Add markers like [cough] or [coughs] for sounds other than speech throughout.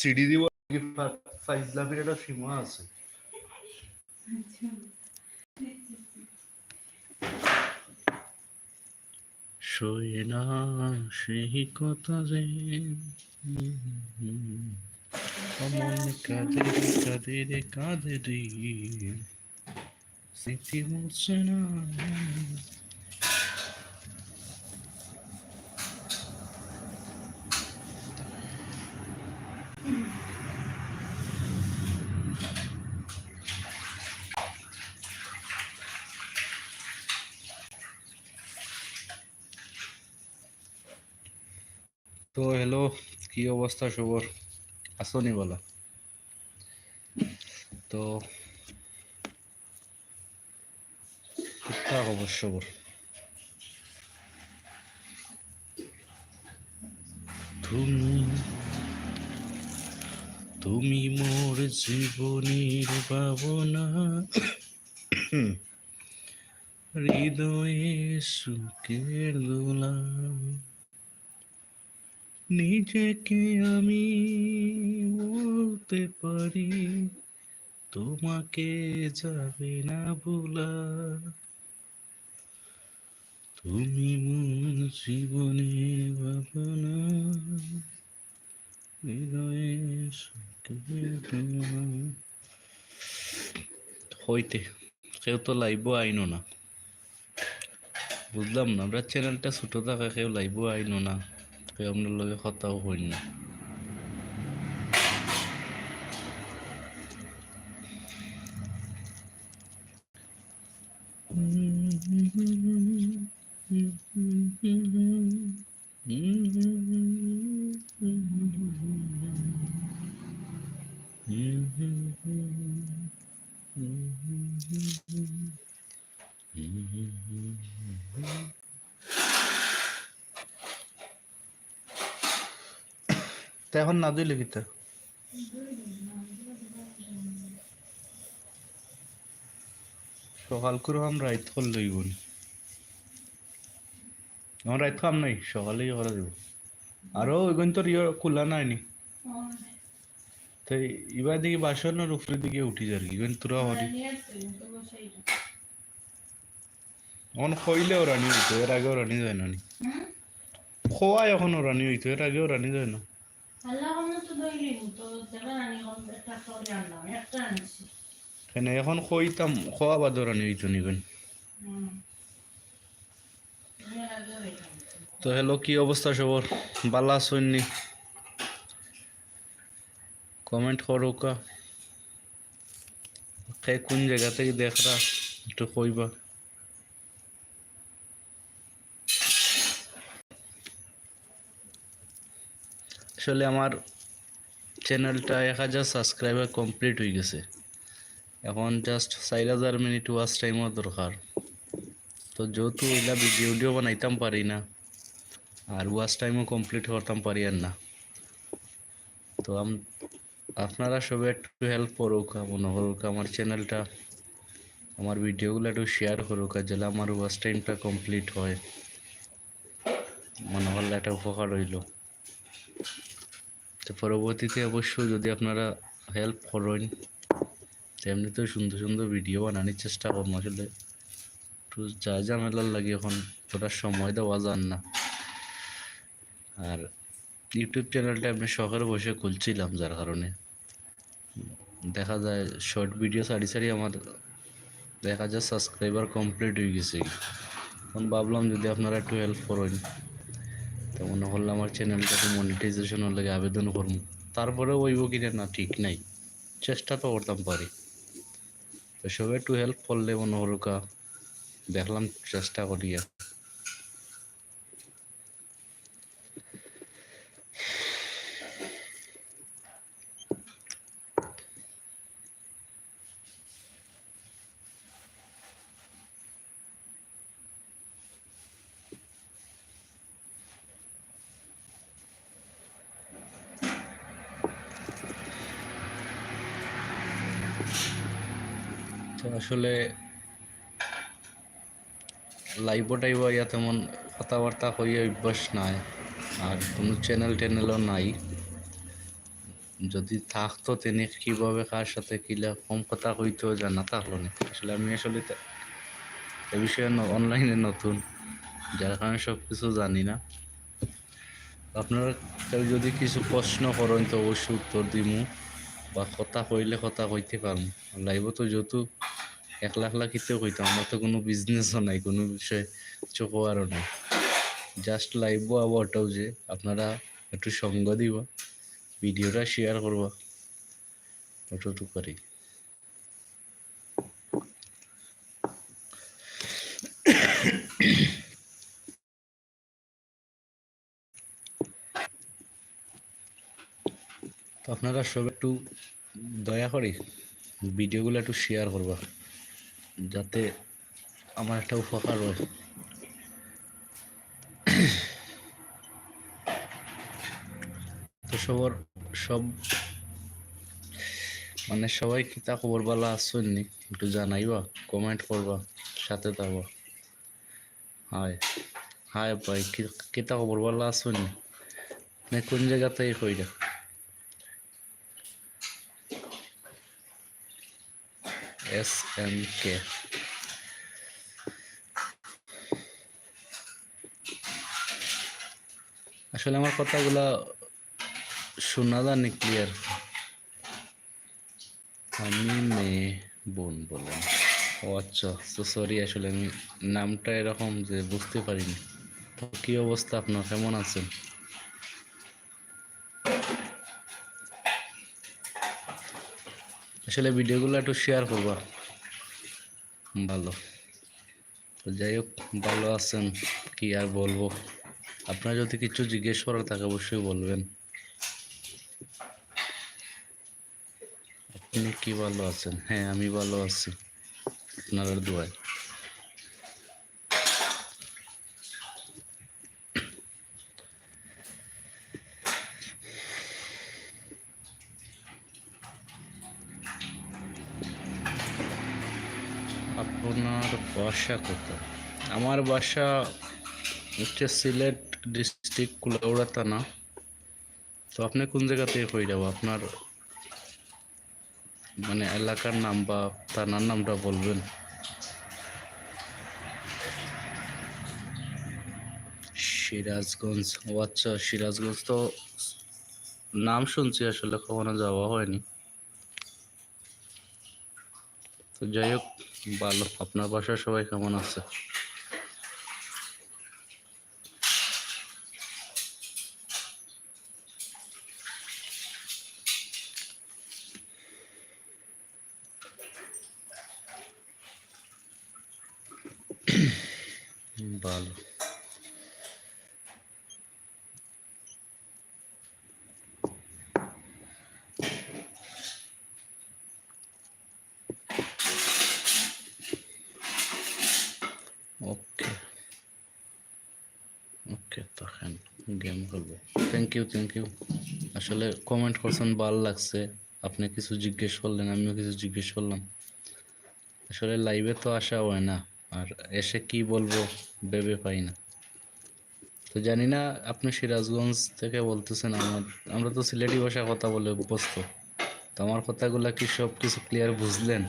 CD দিব ফাইজলামের একটা সীমা আছে। শোয়ে না সেই কথা যে, অমন কাঁদে রে কাঁদে রে কাঁদে স্মৃতি মুছে না। তো হ্যালো, কি অবস্থা সবর? আসনি বলা। তো ঠিকঠাক অবশ্য সবর। তুমি তুমি মোর জীবনের ভাবনা। হৃদয়ে সুখের দোলা। নিজেকে আমি বলতে পারি, তোমাকে যাবে না বলা তুমি মন জীবনে ভাবনা হৃদয়ে। হইতে, কেউ তো লাইভ আইনো না। বুঝলাম না, আমরা চ্যানেলটা ছোট থাকা কেউ লাইভ আইনো না। আপনার লগে কথাও হইন না। এখন না দিলে কিতা সকাল করে আমরা রাইত করলে লইব আমার রাইত খাম নাই সকালেই করা যাব আরও ওইগুন তোর ইয়ে খোলা নাই নি। তাই এবার দিকে বাসনের উপরের দিকে উঠি যার কি ইগুন তোরা হরি এখন খইলে রানি হইতো এর আগেও রানি যায় না নি। খোয়া এখন রানি হইতো এর আগেও রানি যায় না। কেন এখন খইতাম খোয়া বাদ রানি হইতো নিগুন তো হ্যালো কি অবস্থা সবর? বালা শুননি কমেন্ট করো কা। কে কোন জায়গা থেকে দেখরা একটু কইবা। আসলে আমার চ্যানেলটা এক হাজার সাবস্ক্রাইবার কমপ্লিট হয়ে গেছে। এখন জাস্ট চার হাজার মিনিট ওয়াচ টাইমও দরকার। তো যেহেতু এগুলা ভিডিও বানাইতাম পারি না, আর ওয়াচ টাইমও কমপ্লিট করতাম পারি আর না। তো আম আপনারা সবাই একটু হেল্প করুক, মনে করুক আমার চ্যানেলটা আমার ভিডিওগুলো একটু শেয়ার করুক, আর যেন আমার ওয়াচ টাইমটা কমপ্লিট হয়। মনে হলে একটা উপকার হইল। তো পরবর্তীতে অবশ্য যদি আপনারা হেল্প করেন তেমনিতেও সুন্দর সুন্দর ভিডিও বানানোর চেষ্টা করব আসলে। একটু যা ঝামেলার লাগে এখন, ওটা সময় দেওয়া যান না। আর ইউটিউব চ্যানেলটা আমি শখের বসে খুলছিলাম যার কারণে। দেখা যায় শর্ট ভিডিও সারি সারি আমার দেখা যায় সাবস্ক্রাইবার কমপ্লিট হয়ে গেছে। এখন ভাবলাম যদি আপনারা একটু হেল্প করেন। তো মনে হলো আমার চ্যানেলটাকে মনিটাইজেশনের লাগে আবেদন করব। তারপরে ওইব কিনা না, ঠিক নাই। চেষ্টা তো করতাম পারি। তো সবাই একটু হেল্প করলে মনে হলো দেখলাম চেষ্টা করিয়া তো আসলে লাইভ টাইব ইয়া তেমন কথাবার্তা হয়ে অভ্যাস নাই, আর কোনো চ্যানেল ট্যানেলও নাই। যদি থাকতো তিনি কীভাবে কার সাথে কিলা কম কথা কইতো জানা থাকল আসলে আমি আসলে এ বিষয়ে অনলাইনে নতুন, যার কারণে সব কিছু জানি না। আপনারা যদি কিছু প্রশ্ন করেন তো অবশ্যই উত্তর দিমু, বা কথা কইলে কথা কইতে পারব লাইভ তো যেহেতু এক লাখ লাখ ইতেও কইতাম, আমার তো কোনো বিজনেসও নাই, কোনো বিষয়ে কিছু কোয়ারও নাই। জাস্ট লাইভ আবার ওটাও যে, আপনারা একটু সঙ্গ দিব, ভিডিওটা শেয়ার করবা ওটুকু করি তো আপনারা সব একটু দয়া করে ভিডিওগুলো একটু শেয়ার করবা। যাতে আমার একটা উপকার হয়। তো সবার সব মানে সবাই কি তা খবর বলা আসছেননি একটু জানাইবা কমেন্ট করবা, সাথে থাকবা। হাই হাই ভাই কিতা খবর বলা আসছেননি না? কোন জায়গাতে কইরা। এস এম কে আসলে আমার কথাগুলা শোনা যায়নি ক্লিয়ার আমি মেয়ে, বোন বলেন ও আচ্ছা তো সরি আসলে আমি নামটা এরকম যে বুঝতে পারিনি। তো কি অবস্থা আপনার? কেমন আছেন? আসলে ভিডিওগুলো একটু শেয়ার করবা। ভালো। তো যাই হোক, ভালো আছেন, কি আর বলব? আপনার যদি কিছু জিজ্ঞেস করার থাকে, অবশ্যই বলবেন। আপনি কি ভালো আছেন? হ্যাঁ আমি ভালো আছি। আপনার দোয়ায় আপনার বাসা কোথায়? আমার বাসা হচ্ছে সিলেট ডিস্ট্রিক্ট কুলাউড়া থানা। তো আপনি কোন জায়গা থেকে হয়ে যাব আপনার মানে এলাকার নাম বা থানার নামটা বলবেন? সিরাজগঞ্জ। ও আচ্ছা সিরাজগঞ্জ তো নাম শুনছি, আসলে কখনো যাওয়া হয়নি। তো যাই হোক ভালো। আপনার বাসায় সবাই কেমন আছে ভালো ওকে ওকে তখন গেম খেলব থ্যাংক ইউ থ্যাংক ইউ আসলে কমেন্ট করছেন, ভালো লাগছে। আপনি কিছু জিজ্ঞেস করলেন, আমিও কিছু জিজ্ঞেস করলাম। আসলে লাইভে তো আসা হয় না, আর এসে কি বলব ভেবে পাই না। তো জানি না, আপনি সিরাজগঞ্জ থেকে বলতেছেন, আমার আমরা তো সিলেটি ভাষা কথা বলে অভ্যস্ত। তো আমার কথাগুলা কি সব কিছু ক্লিয়ার বুঝলেন?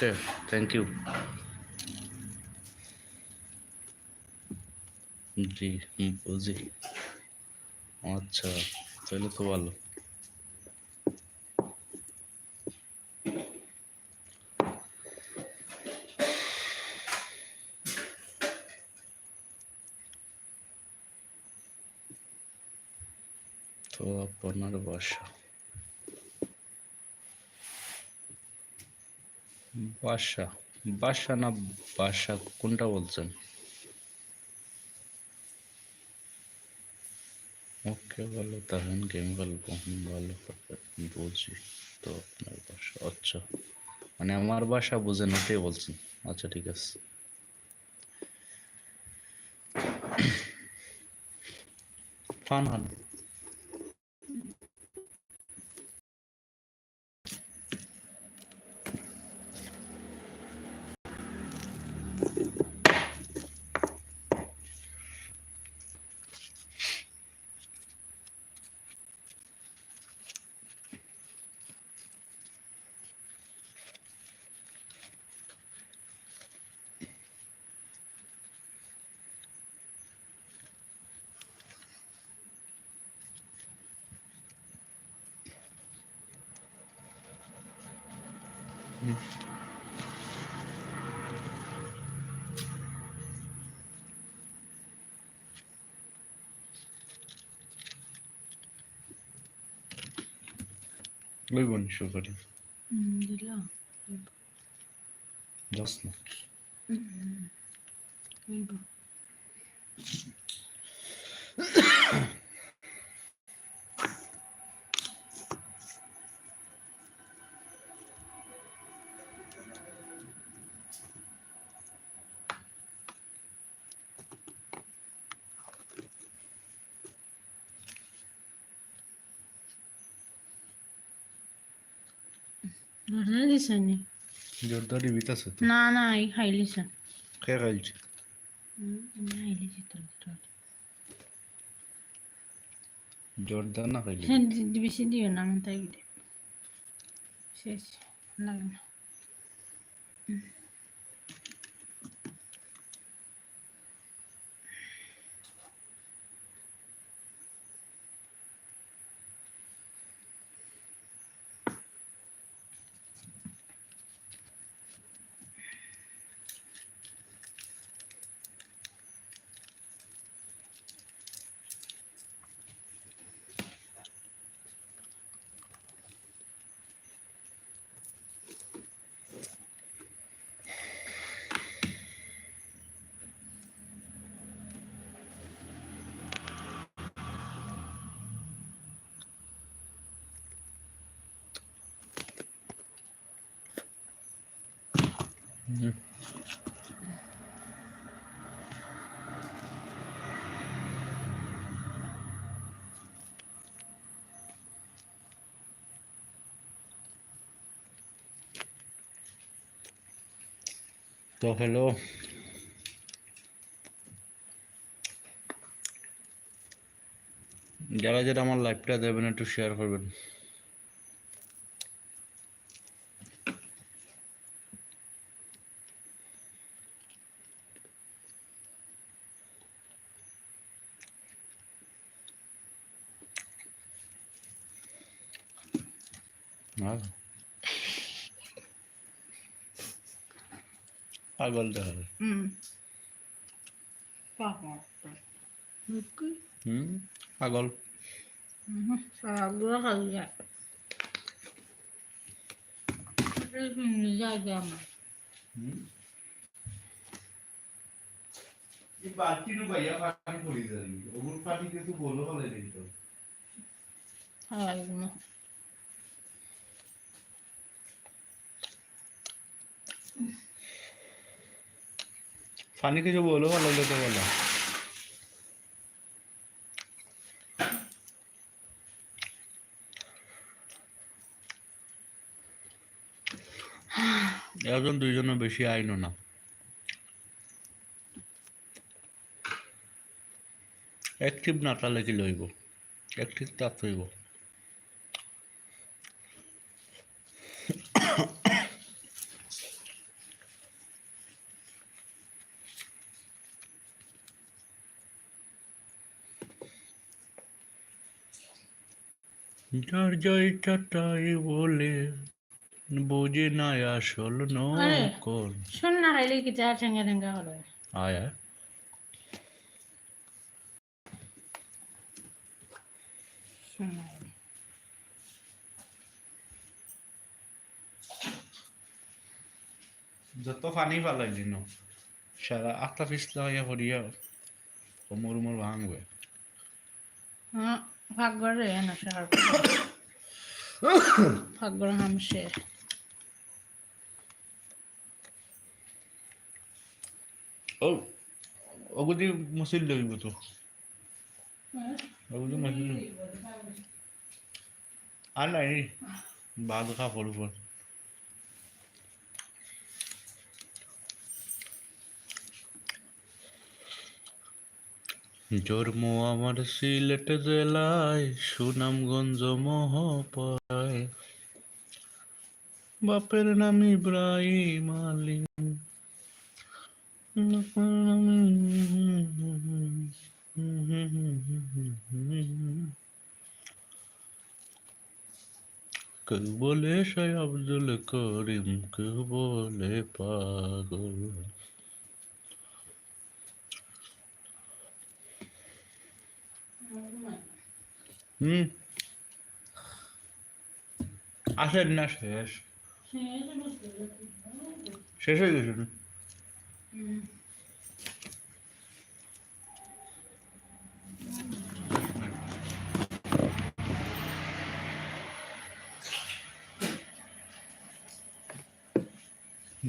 ওকে থ্যাংক ইউ জি বুঝি। আচ্ছা তাহলে তো ভালো। তো আপনার বাসা। বাসা বাসা না বাসা কোনটা বলছেন? ওকে ভালো তখন গেম হুম, ভালো বুঝি তো আপনার বাসা। আচ্ছা মানে আমার বাসা বুঝেন ওটাই বলছেন। আচ্ছা ঠিক আছে। ফান Luego en su verde. De la. Dos noches. Luego. না জোরদারি বিত আছে তো। না না এই খাইলিছে কে খাইছে খাইলিছে তোর জোরদার না খাইলে হ্যাঁ বেশি দিও না আমার তাই দে শেষ লাগে না। তো হ্যালো যারা যারা আমার লাইভটা দেবেন একটু শেয়ার করবেন। আর? পাগল দেখা হুম। হুম পাগল। হুম সানি কিছু বলো, ভালো হলে তো বলো। একজন দুইজনের বেশি আইনও না। অ্যাক্টিভ না তাহলে কি লইব? অ্যাক্টিভ তাপ হইব। যার জয় চাটাই বলে বোঝে না আসল নকল। শুন না খাইলে কি চা ঠেঙ্গা ঠেঙ্গা আয় যত পানি পালাইলি ন সারা আটটা পিস লাগাইয়া করিয়া কোমর উমর ভাঙবে। হ্যাঁ। ভাগ করে না সার [coughs] ভাগ করে হামসে ও ওগুদি মুসিল লইব তো। মুসিল আর নাই ভাত খা পড়ব। জন্ম আমার সিলেট জেলায়, সুনামগঞ্জ মহপায় বাপের নাম ইব্রাহিম আলী। কেউ বলে শাহ আব্দুল করিম, কেউ বলে পাগল। হুম আসেন না শেষ শেষ হয়ে গেছে?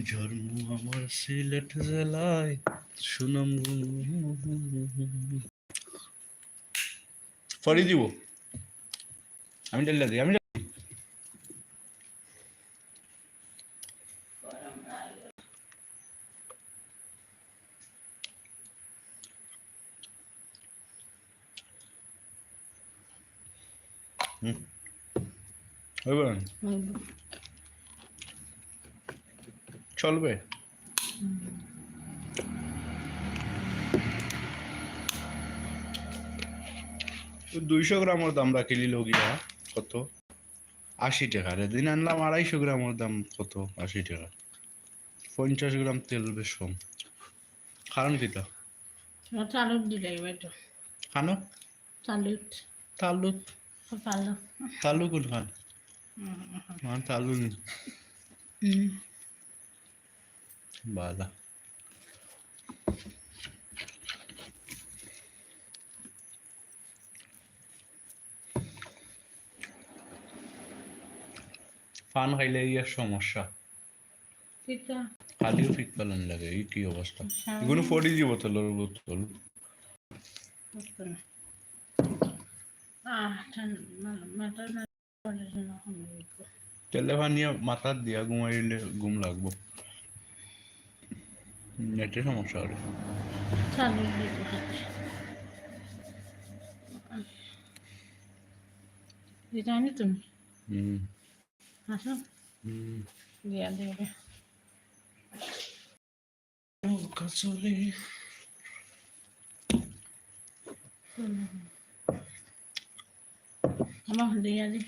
জন্ম আমার সিলেট জেলায় সুনাম ফরি দিব আমি দিই আমি? চলবে? দুইশো গ্রামের দাম রাখিলি লগিয়া। কত? আশি টাকা রে। দিন আনলাম আড়াইশো গ্রামের দাম কত? আশি টাকা। পঞ্চাশ গ্রাম তেল বেশ কম। কারণ দিলে তো। খানো চালুত তালু পালো তালু কোন খান? আমার তালু নেই বালা। পান খাইলে ইয়ার সমস্যা। খালিও ফিট পালন লাগে এই কি অবস্থা? এগুলো ফড়ি দিব তোলের বোতল আহ মাথা না তেলে ভানিয়া মাথার দিয়া ঘুমাইলে ঘুম লাগবো। নেটে সমস্যা হবে জানি তুমি? হুম। আসো হুম দিয়া দেবে কাচলে আমার দিয়া দি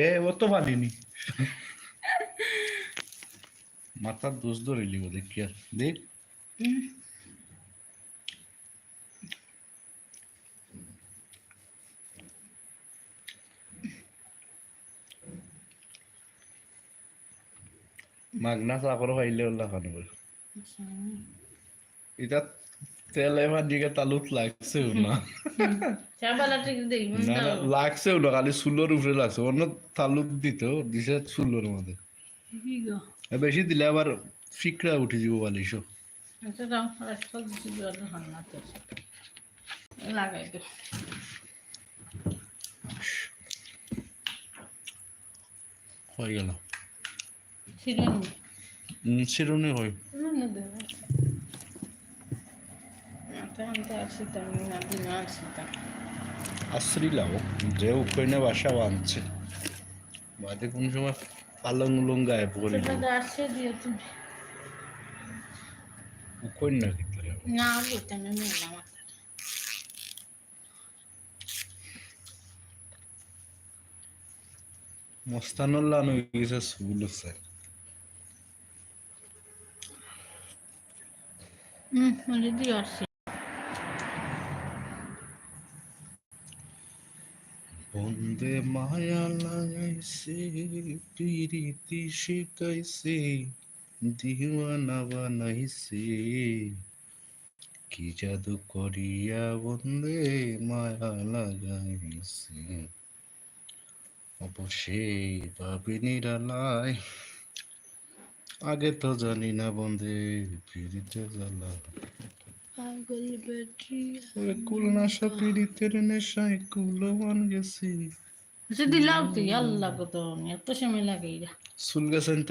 এ ও তো পারিনি মাথার দোষ ধরে লিব দেখি আর দেখ মাগনা চাকর পাইলে ওলা খানো এটা তেল এবার দিকে তালুত লাগছেও না। চা বালা ঠিক দেখবেন না না, লাগছেও না খালি চুলোর উপরে লাগছে। অন্য তালুত দিত দিছে চুলোর মধ্যে কি বেশি দিলে আবার ফিকরা উঠে যাব বালিশ আচ্ছা লাগাই হয়ে গেল। শিরুনি হয়। না দেবে মাথা আনতে আসি তেমনি না দিন আসি তা। আশ্রি লাও যে উকইনে বাসা বাঁধছে বাদে কোন সময় পালং উলং দিয়ে তুমি উকইন না কিন্তু না মস্তানুল্লাহ গেছে সুগুলো স্যার। হুম আসছে বন্দে মায়া লাগাইছে প্রীতি শিখাইছে দিওয়ানা বানাইছে কি জাদু করিয়া বন্দে মায়া লাগাইছে অবশ্যই ভাবি নিরালায় আগে তো জানি না বন্দে পিড়িতে জ্বালা। পাগল বেটি ওরে কুলনাশা পিড়িতের নেশায় গেছি। তুই আল্লাহ কত এত সময় লাগে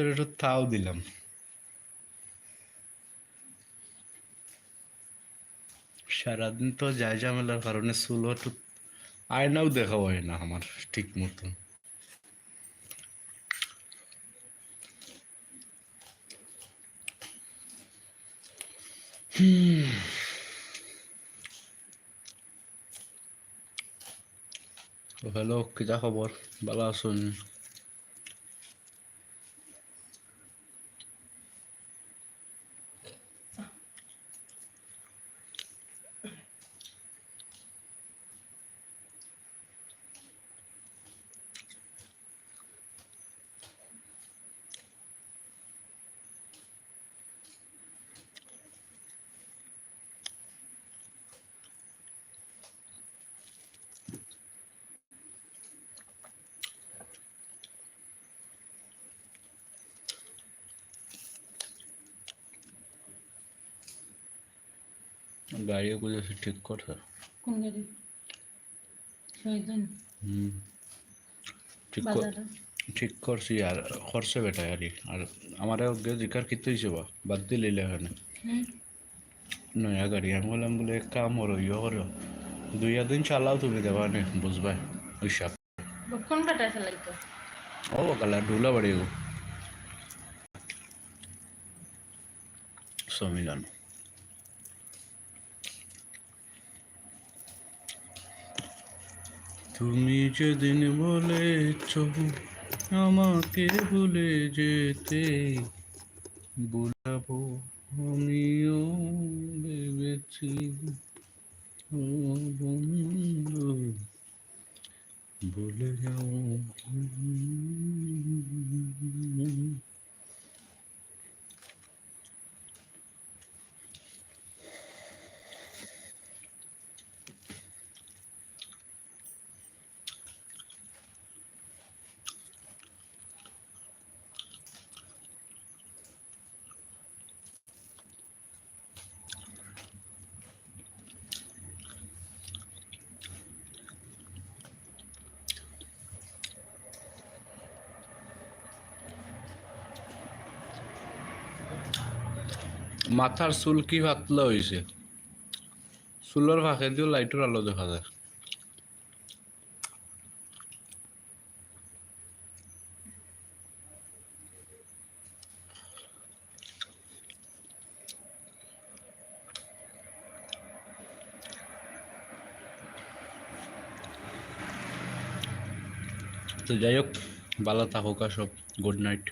একটু তাও দিলাম। সারাদিন তো যায় ঝামেলার কারণে চুল একটু আয়নাও দেখা হয় না আমার ঠিক মতন। হ্যালো কিতা খবর ভালো আছেন গাড়িও গুলো ঠিক করছে কোন গাড়ি হুম। ঠিক কর ঠিক করছি আর করছে বেটা আর আর আমার আগে জিকার কিতে হয়েছে বা বাদ দিলে এখানে হুম। নয়া গাড়ি। আমি বললাম বলে কাম করো ইয়ে করো। দুই দিন চালাও তুমি দেবা নে বুঝবাই সাপ। কোন বাটা চালাইতো ও কালা ঢুলা বাড়ি গো। তুমি যেদিন বলেছ আমাকে ভুলে যেতে ভুলাবো আমিও ভেবেছি। ও বন্ধু ভুলে যাও। মাথার চুল কি পাতলা হয়েছে চুলের ফাঁকে দিয়েও লাইটের আলো দেখা যায়। তো যাই হোক ভালো থাকুক সব গুড নাইট